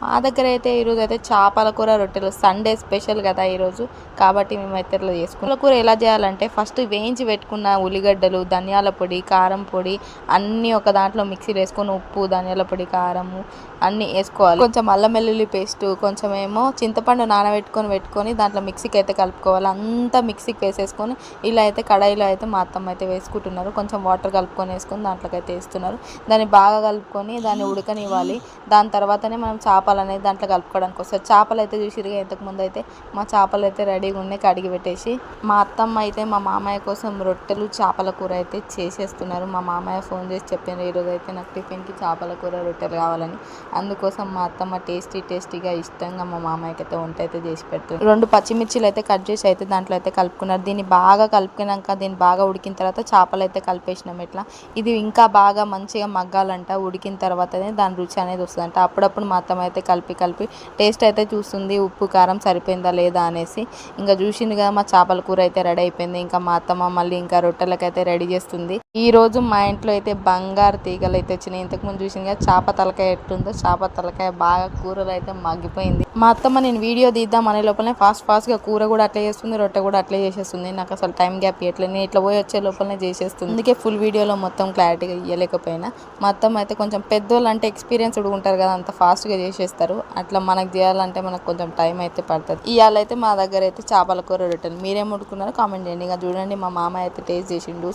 మా దగ్గర అయితే ఈరోజు అయితే చేపల కూర రొట్టెలు సండే స్పెషల్ కదా ఈరోజు. కాబట్టి మేమైతే ఇట్లా చేసుకున్నాం. కూర ఎలా చేయాలంటే ఫస్ట్ వేయించి పెట్టుకున్న ఉల్లిగడ్డలు ధనియాల పొడి కారం పొడి అన్నీ ఒక దాంట్లో మిక్సీలో వేసుకొని ఉప్పు ధనియాల పొడి కారము అన్నీ వేసుకోవాలి. కొంచెం అల్లం వెల్లుల్లి పేస్ట్ కొంచెం ఏమో చింతపండు నానబెట్టుకొని పెట్టుకొని దాంట్లో మిక్సీకి అయితే కలుపుకోవాలి. అంతా మిక్సీకి వేసేసుకొని ఇలా అయితే కడాయిలో అయితే మా అత్తమ్మ అయితే వేసుకుంటున్నారు. కొంచెం వాటర్ కలుపుకొని వేసుకొని దాంట్లోకి అయితే వేస్తున్నారు. దాన్ని బాగా కలుపుకొని దాన్ని ఉడకనివ్వాలి. దాని తర్వాతనే మనం చేప చేపలు అనేది దాంట్లో కలుపుకోవడానికి వస్తారు చేపలు అయితే చూసిరుగా ఇంతకు ముందు అయితే మా చేపలు అయితే రెడీగా ఉన్నాయి కడిగి పెట్టేసి. మా అత్తమ్మ అయితే మా మామయ్య కోసం రొట్టెలు చేపల కూర అయితే చేసేస్తున్నారు. మా మామయ్య ఫోన్ చేసి చెప్పారు ఈరోజు అయితే నాకు టిఫిన్కి చేపల కూర రొట్టెలు కావాలని. అందుకోసం మా అత్తమ్మ టేస్టీ టేస్టీగా ఇష్టంగా మా మామయ్యకి అయితే వంట అయితే చేసి పెడుతుంది. రెండు పచ్చిమిర్చిలు అయితే కట్ చేసి అయితే దాంట్లో అయితే కలుపుకున్నారు. దీన్ని బాగా కలుపుకున్నాక దీన్ని బాగా ఉడికిన తర్వాత చేపలు అయితే కలిపేసినాం ఇట్లా. ఇది ఇంకా బాగా మంచిగా మగ్గాలంట. ఉడికిన తర్వాతనే దాని రుచి అనేది వస్తుందంట. అప్పుడప్పుడు మా అత్తమ్మ అయితే కలిపి కలిపి టేస్ట్ అయితే చూస్తుంది. ఉప్పు కారం సరిపోయిందా లేదా అనేసి ఇంకా చూసింది కదా మా చేపల కూర అయితే రెడీ అయిపోయింది. ఇంకా మా అత్తమ్మ మళ్ళీ ఇంకా రొట్టెలకైతే రెడీ చేస్తుంది. ఈ రోజు మా ఇంట్లో అయితే బంగారు తీగలు అయితే వచ్చినాయి. ఇంతకుముందు చూసింది కదా చేప తలకాయ ఎట్టుందో చేప తలకాయ బాగా కూరలు అయితే మగ్గిపోయింది. మా అత్తమ్మ నేను వీడియో తీద్దాం అనే లోపలనే ఫాస్ట్ ఫాస్ట్గా కూర కూడా అట్లే చేస్తుంది రొట్టె కూడా అట్లే చేసేస్తుంది. నాకు అసలు టైం గ్యాప్ ఇవ్వట్లేదు నేను ఇట్లా పోయి వచ్చే లోపలనే చేసేస్తుంది. అందుకే ఫుల్ వీడియోలో మొత్తం క్లారిటీగా ఇవ్వలేకపోయినా మా అత్తమ్మ అయితే కొంచెం పెద్దోళ్ళు అంటే ఎక్స్పీరియన్స్ ఉంటారు కదా అంత ఫాస్ట్గా చేస్తారు. అట్లా మనకు చేయాలంటే మనకు కొంచెం టైం అయితే పడుతుంది. ఇవాళ అయితే మా దగ్గర అయితే చేపల కూర రొట్టెలు మీరేం వండుకున్నారో కామెంట్ చేయండి. ఇక చూడండి మా మామ అయితే టేస్ట్ చేసిండు.